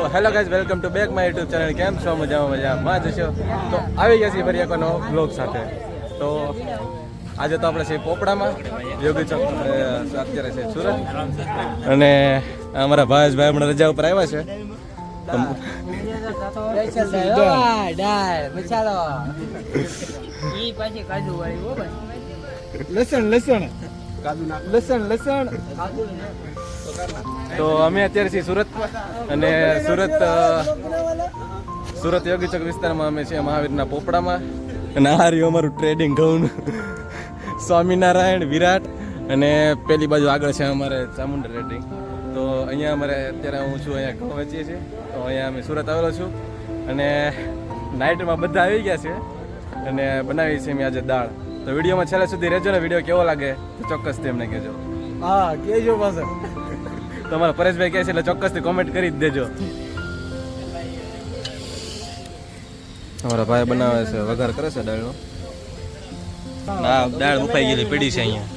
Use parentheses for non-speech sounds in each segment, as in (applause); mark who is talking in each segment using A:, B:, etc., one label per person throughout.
A: તો hello guys, welcome to back my YouTube channel. કેમ છો? મજામાં મજામાં. જશો? તો આવી ગયા છીએ ફરી એકનો બ્લોગ સાથે. તો આજે તો આપણે છે પોપડામાં. યોગી ચોક અત્યારે છે સુરત. અને અમારા ભાવેશભાઈ હમણાં રજા ઉપર આવ્યા છે.
B: ભાઈ
C: લસણ લસણ. લસણ લસણ.
A: તો અમે અત્યારે છીએ સુરતમાં અને સુરત સુરત યોગી ચોક વિસ્તારમાં અમે છીએ મહાવીરના પોપડામાં. અને આ રહ્યું અમારું ટ્રેડિંગ ઘઉં સ્વામિનારાયણ વિરાટ અને પેલી બાજુ આગળ છે અમારે ચામુંડા ટ્રેડિંગ તો અહીંયા અમારે અત્યારે હું છું અહીંયા ઘઉં વેચીએ છીએ. તો અહીંયા અમે સુરત આવેલો છું. અને નાઇટમાં બધા આવી ગયા છે. અને બનાવી છે મેં આજે દાળ. તો વિડીયોમાં છેલ્લે સુધી રહેજો ને, વીડિયો કેવો લાગે તો ચોક્કસ તેમને કહેજો.
C: હા કેજો પાછળ
A: તમારા પરેશભાઈ કહે છે એટલે ચોક્કસથી કોમેન્ટ કરી જ દેજો. અમારા ભાઈ બનાવે છે વઘાર કરે છે દાળનો. ના દાળ ઉપાઈ ગયેલી પડી છે અહીંયા.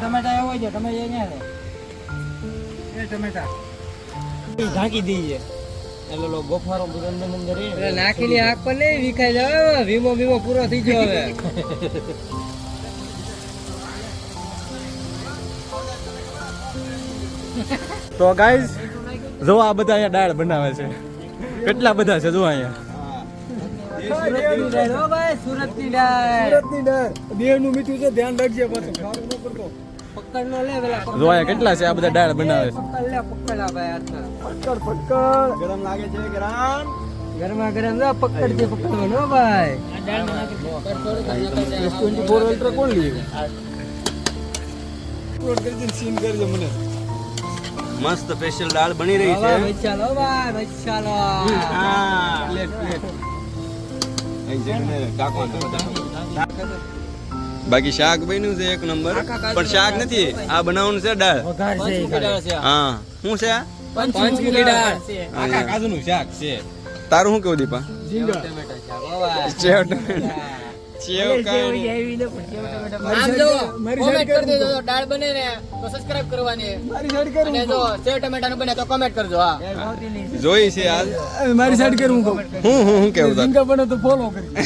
B: ટમેટા એવો છે તમે એ
C: ટમેટા.
B: ઢાંકી દઈએ. એટલે લો બફારો અંદર આગ પર નહીં વિખાઈ જાવ વીમો વીમો પૂરો થઈ ગયો હવે. (laughs)
A: તો ગાઈઝ જો આ બધા અહીંયા દાળ બનાવે છે. કેટલા બધા છે જો અહીંયા?
B: સુરતની દાળ હો ભાઈ સુરતની દાળ
C: સુરતની દાળ દેહનું મીઠું છે ધ્યાન રાખજે પાછું. ખારું ન કરતો
B: પકડ નો લે પેલા
A: જો અહીંયા કેટલા છે આ બધા દાળ બનાવે છે?
C: ગરમ લાગે છે ગરમ.
B: ગરમા ગરમ જો પકડ દે પકડવાનો ભાઈ.
C: ટ્વેન્ટી ફોર અલ્ટ્રા કોણ લીધું અપલોડ કરી દે સીન કરજો મને.
D: મસ્ત સ્પેશિયલ દાળ બની રહી
B: છે. ચાલો ભાઈ ચાલો
D: હા.
C: Plate plate.
D: બાકી શાક બન્યું છે એક નંબર. પણ શાક નથી. આ બનાવવાનું છે દાળ. હા. શું છે તારું શું કેવું દીપા? સેવ ટમેટા. સેવ કાંઈ નહીં.
B: આમ જો કોમેન્ટ કરી દેજો. દાળ બને ને તો સબસ્ક્રાઇબ કરવાની.
C: મારી સાઈડ કરું
B: અને જો સેવ ટમેટાનું બને તો કોમેન્ટ કરજો હા.
D: જોઈ છે આજ
C: મારી સાઈડ કરું હું કહું.
D: હું હું હું કેવું તાર?
C: ઝીંગા બને તો ફોલો કરી. (laughs)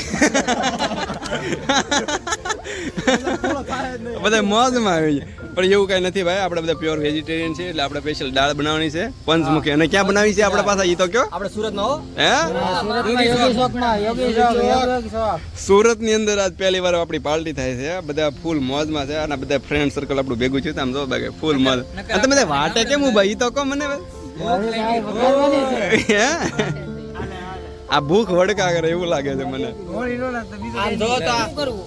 C: (laughs)
D: બધા મોજમાં આવી છે પણ એવું કઈ નથી ભાઈ આપણે બધા પ્યોર વેજીટેરિયન છે એટલે આપણે સ્પેશિયલ દાળ બનાવવાની છે પંચમુખી અને ક્યાં બનાવી છે આપણે પાસે? ઈ તો કયો?
B: આપણે સુરત નો
D: હે? સુરતની અંદર આજ પહેલી વાર આપણી પાર્ટી થાય છે બધા ફૂલ મોજમાં છે અને બધા ફ્રેન્ડ સર્કલ આપણું ભેગું છે આમ જો બાકી ફૂલ મોજ. અને તમે બધા વાટે કેમ ઊભા ઈ તો કહો મને આ ભૂખ વડકા કરે એવું લાગે છે મને.
B: આમ જો તો કરવું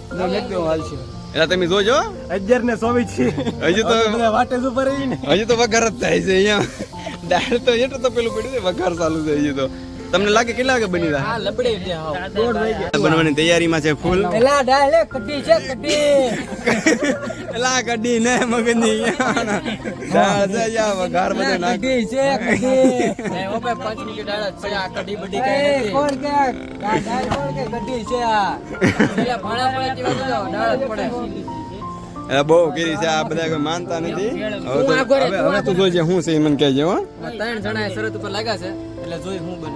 D: એટલે તમે જોજો.
C: અગિયાર ને ચોવીસ છે.
D: હજી તો
C: વાટે ઉપર
D: હજી તો વઘાર જ થાય છે અહીંયા. દાળ તો એટલું તો પેલું પડ્યું છે વઘાર ચાલુ છે હજી તો. તમને લાગે કેટલા વાગે બની
B: આ
D: જાય બનવાની તૈયારીમાં છે ફૂલ. એલા કડી ને મગની. દાળ છે યા વઘાર બધે નાખ.
B: છે કઢી. એ ઓ મિનિટ દાળ છે આ કઢી બડી કઈ કોણ કે? દાળ કોણ કે? કઢી છે આ. પેલા ભાણા પડે તેવા જો દાળ પડે.
D: એટલે બહુ કરી છે આ બધા કોઈ માનતા નથી. હવે તો જોજે હું છે મને કહેજે હો.
B: ત્રણ જણા શરત ઉપર લાગ્યા છે. એટલે જોઈ હું બને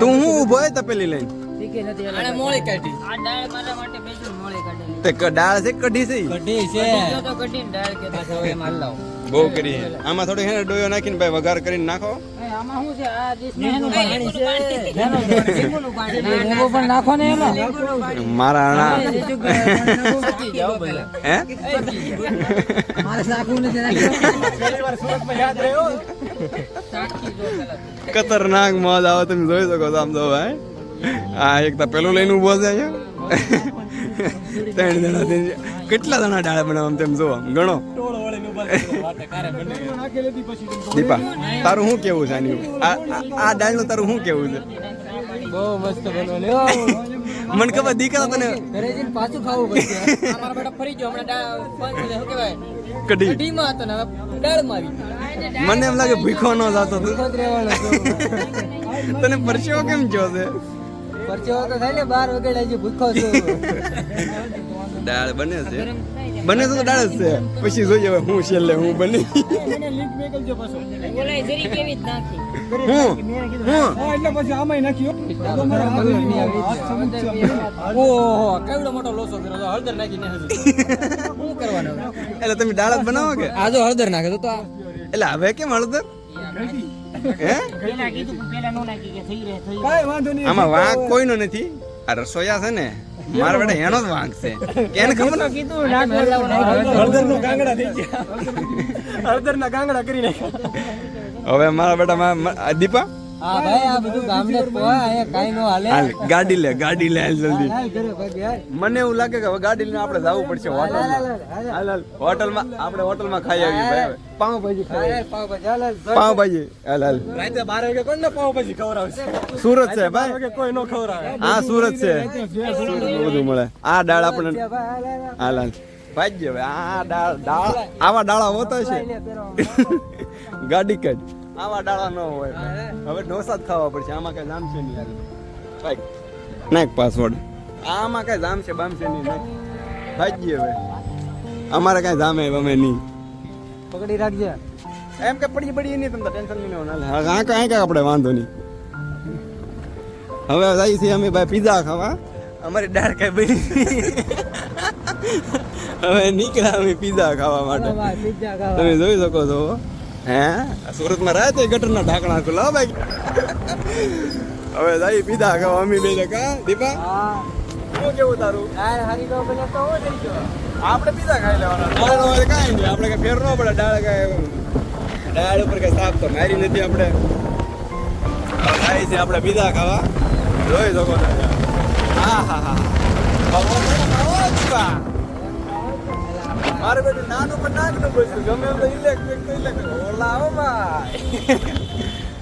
D: તું. હું ઊભો હે તપેલી લઈને?
B: આને મોળી કાઢી. આ દાળ મારા માટે બેસું.
D: તે દાળ છે કઢી છે?
B: કઢી છે તો કઢી દાળ કે પાછો એમ માલ લાવ
D: બહુ કરી આમાં થોડી હેને ડોયો નાખીને ભાઈ વઘાર કરીને નાખો
B: આમાં શું છે આ દેશનું પાણી છે લીંબુનું પાણી લીંબુ પણ નાખો ને એમાં
D: મારા આણા હે
B: મારે નાખવું નથી
D: ખતરનાક મોજ આવે તમે જોઈ શકો છો આમ તો ભાઈ આ એક તો પેલું લઈને ઊભો છે અહીંયા ત્રણ જણા કેટલા જણા ડાળ બનાવવા તેમ જો ગણો. દીપા તારું શું કેવું છે આની આ દાળનું તારું શું કેવું છે?
B: બહુ મસ્ત
D: મને ખબર દીકરા તને
B: ઘરે જઈને પાછું ખાવું પડશે. મારા બેટા ફરી ગયો હમણાં શું કહેવાય?
D: કઢી.
B: કઢીમાં હતો ને હવે દાળમાં આવી
D: મને એમ લાગે ભીખો ન જાતો. તને પરસેવો કેમ જો છે
B: પરસેવો તો થાય ને બાર વગેરે હજી ભૂખો છું.
D: દાળ બને છે. બને તો દાળ જ છે. પછી જોઈએ હવે હું છેલ્લે હું બની.
E: બોલાય જરી કેવી જ નાખી.
D: હું? હું?
C: એટલે પછી આમાંય નાખ્યો.
B: ઓહો કેવડો મોટો લોસો કર્યો તો હળદર નાખીને હજી. શું કરવાનું
D: એટલે તમે દાળ જ બનાવો કે?
B: આ જો હળદર નાખે તો તો
D: એટલે હવે કેમ હળદર? આમાં વાંક કોઈનો નથી. આ રસોઈયા છે ને મારા વડે એનો જ વાંક છે. કેને ખબર?
C: હળદરનો ગાંગડા થઈ ગયા. હળદરના ગાંગડા કરી નાખ્યા.
D: હવે મારા બેટા દીપા?
B: હા ભાઈ આ બધું પોહાય, અહીંયા નો હાલે.
D: હાલ ગાડી લે ગાડી લે જલ્દી. મને એવું લાગે કે હવે ગાડી લઈને આપણે જવું પડશે હોટલમાં. હાલ હાલ. હોટલમાં આપણે હોટલમાં ખાઈ આવીએ ભાઈ. પાવભાજી ખાઈ
B: પાવભાજી, હાલ, હાલ.
D: પાવભાજી હાલ હાલ.
C: રાતે 12 વાગે કોણ ને પાવ પછી ખવડાવશે?
D: સુરત છે ભાઈ.
C: વાગે કોઈ નો આવે
D: હા સુરત છે. બધું મળે. આ દાળ આપણને
B: હાલ, હાલ, હાલ.
D: હાલ હાલ. ભાઈ હવે આ દાળ દાળ આવા દાળા હોતા છે (laughs) ગાડી કાઢ. આવા ડાળા ન હોય. હવે ઢોસા જ ખાવા પડશે. આમાં કઈ જામ છે નહીં યાર. ભાઈ. નાખ પાસવર્ડ. આમાં કઈ જામ છે બામ છે નહીં નાખ. ભાઈ હવે. અમારે કઈ જામે અમે નહીં.
B: પકડી રાખજે.
D: એમ કે પડી પડી નહીં તમને ટેન્શન નહીં લેવાનું. હાલ. હા કાંઈ કાંઈ આપણે વાંધો નહીં. હવે જઈએ છીએ અમે ભાઈ પીઝા ખાવા. અમારી દાળ કઈ બની હવે નીકળ્યા અમે પીઝા ખાવા માટે. તમે જોઈ શકો છો હે? સુરતમાં રહે તો ગટરના ઢાંકણા ખુલ્લા ભાઈ હવે દાઈ પીઝા ખાવા મમ્મી બે કા? દીપા?
B: હા.
D: શું કેવું તારું. આપણે પીઝા ખાઈ લેવાના. કાંઈ નહીં. આપણે કઈ ફેર ન પડે. ડાળ કઈ દાળ ઉપર કઈ સાફ તો મારી નથી આપણે. ખાઈ છે આપણે પીઝા ખાવા. જોઈ શકો હા હા હા. મારે બધું નાનું પણ નાનું પૂછ્યું ગમે એમ તો ઇલેક્ટ્રિક તો ઇલેક્ટ્રિક ઓલા આવો ભાઈ.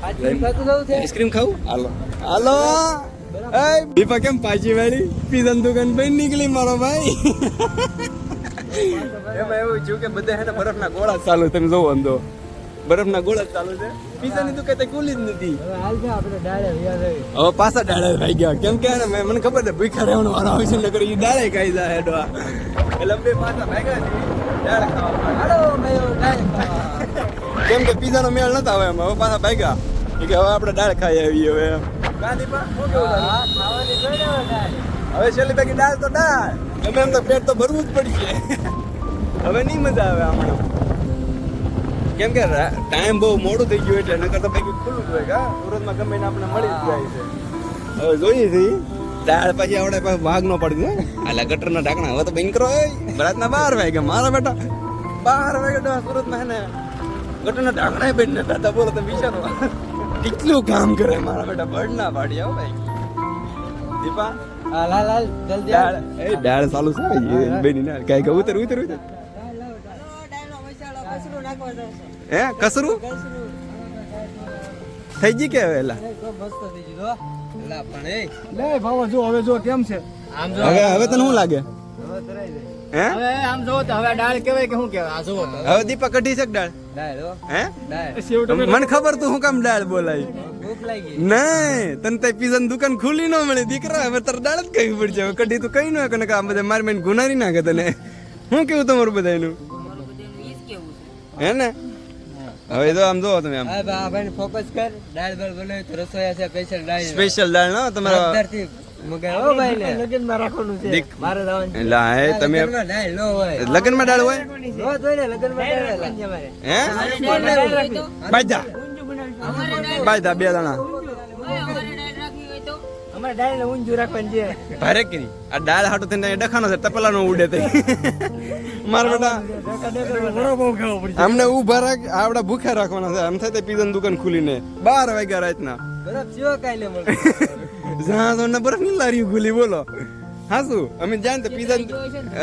B: આઈસ્ક્રીમ
D: ખાવું? હાલો. હાલો. એ દીપા કેમ પાછી વાળી? પીઝા દુકાન બંધ નીકળી મારો ભાઈ. એમાં એવું થયું કે બધા હે બરફના ગોળા જ ચાલુ તમે જોવો બરફના ગોળા ચાલુ છે. પીઝાની દુકાન તો ખુલી જ નથી.
B: હવે હાલ છે આપણે દાળે વ્યા જઈએ.
D: હવે પાછા ડાળે ભાઈ ગયા. કેમ કે ને મને ખબર છે ભૂખા રહેવાનો વારો આવશે નકર ઈ ડાળે ખાઈ જાય હેડવા એટલે અમે પાછા ભાગ્યા છીએ. કેમ કે પીઝાનો મેળ નતા આવે એમ. હવે પાછા ભાગ્યા. કે હવે આપણે દાળ ખાઈ આવીએ હવે એમ.
B: હવે
D: છેલ્લી બાકી દાળ તો દાળ ગમે એમ તો પેટ તો ભરવું જ પડશે. હવે નહીં મજા આવે હમણાં કેમ કે ટાઈમ બહુ મોડું થઈ ગયું એટલે નકર તો બાકી ખુલ્લું જ હોય કા સુરતમાં ગમે આપણે મળી જ જાય છે. હવે જોઈએ છે દાળ પછી આપણે ભાગ નો પડી ગટર ગટરના ઢાંકણા હવે તો બંધ કરો રાતના બાર વાગે મારા બેટા બાર વાગે સુરતમાં ને ગટર ગટરના ઢાંકણા બંધ નતા હતા બોલો તમે વિચારો. કેટલું કામ કરે મારા બેટા બળ ના પાડી આવો ભાઈ. દીપા
B: જલ્દી
D: એ દાળ ચાલુ છે બેની ના કાઈ કહું ઉતર ઉતર ઉતર. હે કસરું? થઈ ગઈ કે હવે એલા?
B: મસ્ત થઈ ગયું હો. એલા પણ એ,
C: લે ભાવા જો હવે જો કેમ છે?
B: આમ જો.
D: હવે હવે તને શું લાગે?
B: હવે ધરાઈ જાય.
D: હે?
B: હવે આમ જો તો હવે ડાળ કહેવાય કે શું કહેવાય? આ જો
D: હવે દીપક કઢી છે
B: ડાળ? હો,
D: હે? મને ખબર તું હું કામ ડાળ બોલાય
B: ભૂખ
D: નહીં તને તે પીઝાની દુકાન ખુલી ન મળે. દીકરા હવે તારે દાળ જ કહેવી પડશે. હવે કઢી તું કઈ ન કે આ બધા મારી મેન ગુનારી નાખે તને. શું કેવું તમારું બધાનું હે ને? હવે તો આમ જોવો તમે આમ.
B: હા ભાઈ ફોકસ કર. દાળ બાળ બનાવી તો રસોયા છે સ્પેશિયલ દાળ.
D: સ્પેશિયલ દાળ ના તમારા
B: અંદરથી મગાય હો ભાઈ ને
C: લગનમાં રાખવાનું છે.
B: મારે જવાનું છે.
D: હે તમે
B: દાળ ન હોય.
D: બે દાણા
B: અમારે ડાળ ને ઊંધું રાખવાનું છે.
D: ભારે કરી આ ડાળ હાટું થઈને ડખાનો છે તપેલા નો ઉડે તઈ માર બેટા અમને ઊભા રાખ આવડા ભૂખ્યા રાખવાના છે. આમ થાય તે પીઝાની દુકાન ખુલીને. બાર વાગ્યા રાતના.
B: બરફ ચિયો કાંઈ લે મળે
D: જ્યાં તો બરફની લારી ખુલી બોલો. હા શું? અમે જાણ તો પીઝા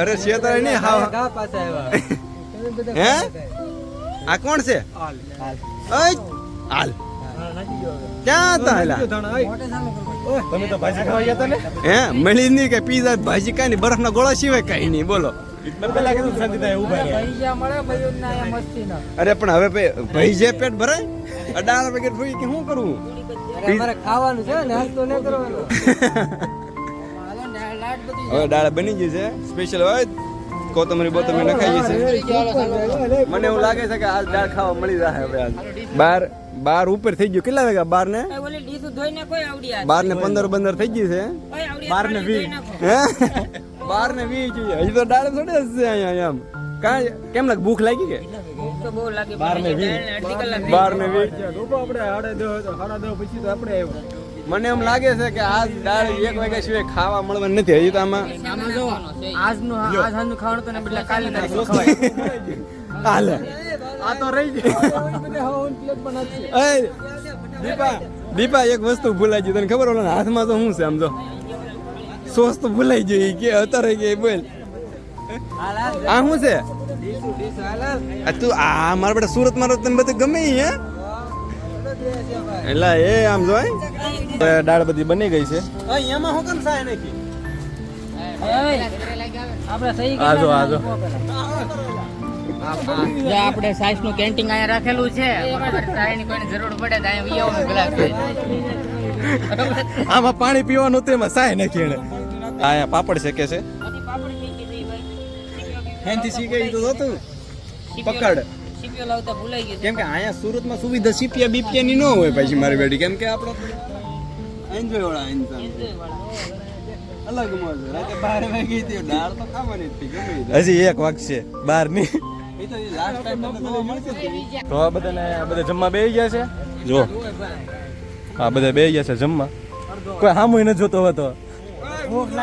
D: અરે શેતારે નહીં હા.
B: પાછા આવ્યા.
D: હે? આ કોણ છે?
B: હાલ.
D: હાલ.
B: હા, નથી ગયો હવે.
D: ક્યાં હતા હાલા.
C: તમે તો ભાજી ખાવા ગયા ને?
D: હે મળી નહીં કે પીઝા ભાજી કાંઈ નહીં બરફના ગોળા સિવાય કાંઈ નહીં બોલો. અરે પણ હવે ભાઈ જે પેટ ભરાય? અઢાર પેકેટ ફૂઈ કે શું કરવું
B: ખાવાનું છે નાસ્તો ન કરવાનો.
D: હવે દાળ બની ગઈ છે. સ્પેશિયલ હોય કોથમરી બોતમરી નખાઈ છે. મને એવું લાગે છે કે આજ દાળ ખાવા મળી જાય હવે આજ. બાર બાર ઉપર થઈ ગયું. કેટલા વાગ્યા? બાર ને બાર ને પંદર પંદર થઈ ગયું છે?
A: બાર ને વીસ.
D: હે? બાર ને વીસ જોઈએ. હજી તો દાળ થોડી જ છે અહીંયા આમ કાંઈ કેમ લાગે? ભૂખ લાગી કે?
E: ભૂખ તો બહુ લાગે
A: બાર ને વીસ.
D: બાર ને વીસ.
C: આપણે સાડા દસ પછી તો આપણે આવ્યો.
D: મને એમ લાગે છે કે આ દાળ એક વાગ્યા સિવાય ખાવા મળવાનું નથી. હજી તો આમાં
B: આજનું આજનું ખાવાનું તો ને બદલે કાલે
D: હાલે. આ તો રહી ગઈ (laughs) દીપા દીપા એક વસ્તુ ભૂલાઈ ગઈ તને ખબર ઓલા હાથમાં તો શું છે આમ જો? સોસ તો ભૂલાઈ ગઈ કે અત્યારે કે બોલ. આ શું છે? આ તું આ મારા બેટા સુરત મારો તને બધું ગમે હે? એટલે એ આમ જો
A: દાળ બધી બની ગઈ છે.
D: એમાં હું કેમ સાય નાખી?
B: આજો સહી
A: આ જો આ જો.
B: જે આપણે સાઈઝનું કેન્ટીન અહીંયા રાખેલું છે કોઈને જરૂર પડે તો અહીંયા
A: આમાં પાણી પીવાનું તેમાં સાય ને એને અહીંયા પાપડ શેકે છે?
D: હેનથી શીખે ઈ તો હતું. પકડ.
E: સીપીઓ લાવતા ભૂલાઈ ગયું.
D: કેમ કે અહીંયા સુરતમાં સુવિધા સીપિયા બીપિયા ની ન હોય પછી મારી બેટી કેમ કે આપણો એન્જોય વાળા ઇન્સાન અલગ મોજ. રાતે બાર વાગી હતી દાળ તો ખાવાની હતી ગમે
A: હજી એક વાગશે છે બારની
D: ઈ તો લાસ્ટ ટાઈમ તમને જોવા મળશે
A: તો આ બધાને આ બધા જમવા બેસી ગયા છે? જો. આ બધા બેસી ગયા છે જમવા. કોઈ સામું ન જોતો હવે તો.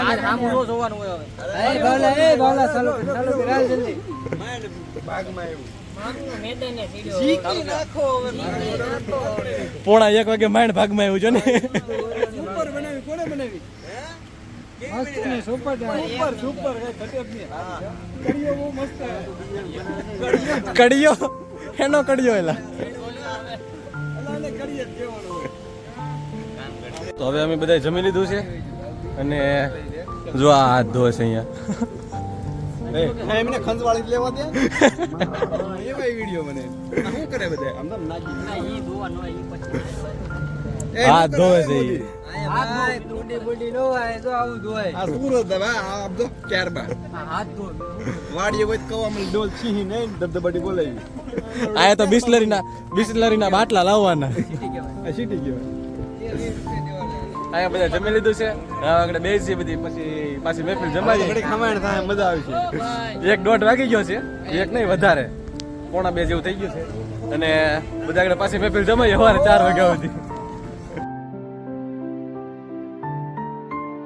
B: આજ આમ રોજ હોવાનું હોય હવે.
C: એ ભાવલા એ ભાવલા ચાલો ચાલો રાલ જલ્દી.
E: મેદાને સીડ્યો.
A: પોણા એક વાગે માઇન્ડ ભાગમાં આવ્યું છે ને
C: સુપર બનાવી કોને બનાવી મસ્ત ને સુપર સુપર સુપર કડીઓ બહુ મસ્ત
A: કડિયો એનો કડિયો એલા. તો હવે અમે બધા જમી લીધું છે અને જો આ હાથ ધોવે છે અહીંયા.
D: એમને ખંજવાળી લેવા દે. એવાય વીડિયો મને શું કરે બધા આમ નાખી.
B: ઈ ધોવાનું હોય ઈ પછી
D: એ,
A: હાથ
D: શું
A: ધોવે છે
D: બધી?
C: બુડી બુડી નો હોય તો આવું ધોય
D: આ સુરત હવે આ આમ તો ક્યારબાર
B: હાથ ધો
D: વાડીએ કોઈ કવા મને ડોલ છીહી નહીં ધબધબાટી બોલાવી
A: આયા તો બિસ્લરીના બિસ્લરીના બાટલા લાવવાના.
D: આ સીટી ગયો
A: અહીંયા બધા જમી લીધું છે. આગળ બેસી બધી પછી પાછી મહેફિલ જમાઈ
D: ઘડી ખમાણ થાય મજા આવશે
A: એક દોઢ વાગી ગયો છે. એક નહીં વધારે. પોણા બે જેવું થઈ ગયું છે. અને બધા આગળ પાછી મહેફિલ જમાઈ સવારે ચાર વાગ્યા સુધી.